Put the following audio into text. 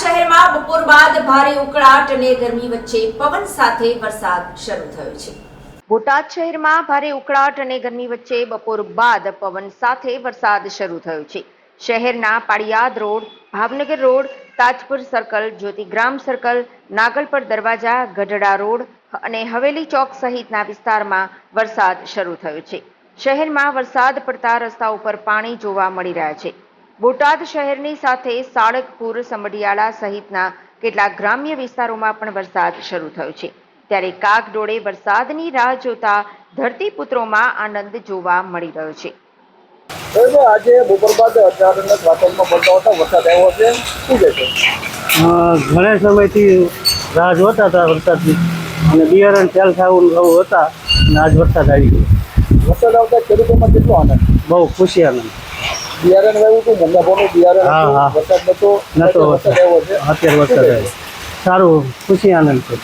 શહેરમાં બપોર બાદ ભારે ઉકળાટ અને ગરમી વચ્ચે પવન સાથે વરસાદ શરૂ થયો છે. બોટાદ શહેરમાં ભારે ઉકળાટ અને ગરમી વચ્ચે બપોર બાદ પવન સાથે વરસાદ શરૂ થયો છે. શહેરના Paliyad road, Bhavnagar road, Tajpur circle, Jyotigram circle Nagalpar દરવાજા, ગઢડા રોડ અને હવેલી ચોક સહિતના વિસ્તારમાં વરસાદ શરૂ થયો છે. શહેરમાં વરસાદ પડતા રસ્તા ઉપર પાણી જોવા મળી રહ્યા છે. બોટાદ શહેરની સાથે સાળંગપુર સમઢિયાળા સહિતના કેટલાક ગ્રામ્ય વિસ્તારોમાં પણ વરસાદ શરૂ થયો છે. ત્યારે કાગડોળે વરસાદની રાહ જોતા ધરતીપુત્રોમાં આનંદ જોવા મળી રહ્યો છે. આજે બપોર બાદ અચાનક વાતાવરણમાં પડતા હતા વરસાદ આવ્યો છે. શું કહે છે? ઘણા સમયથી રાહ જોતા હતા વરસાદની. અને બિયારણ ચાલ થવું થવું હતા. અને આજ વરસાદ આવી ગયો. વરસાદ આવતા ખેડૂતોમાં કેટલો આનંદ? બહુ ખુશી આનંદ. બિયારણ વાવ્યું હતું બિયારણ હા, હા. વરસાદ નતો નતો વરસાદ. આવ્યો છે. અત્યારે વરસાદ આવ્યો. સારું ખુશી આનંદ છે.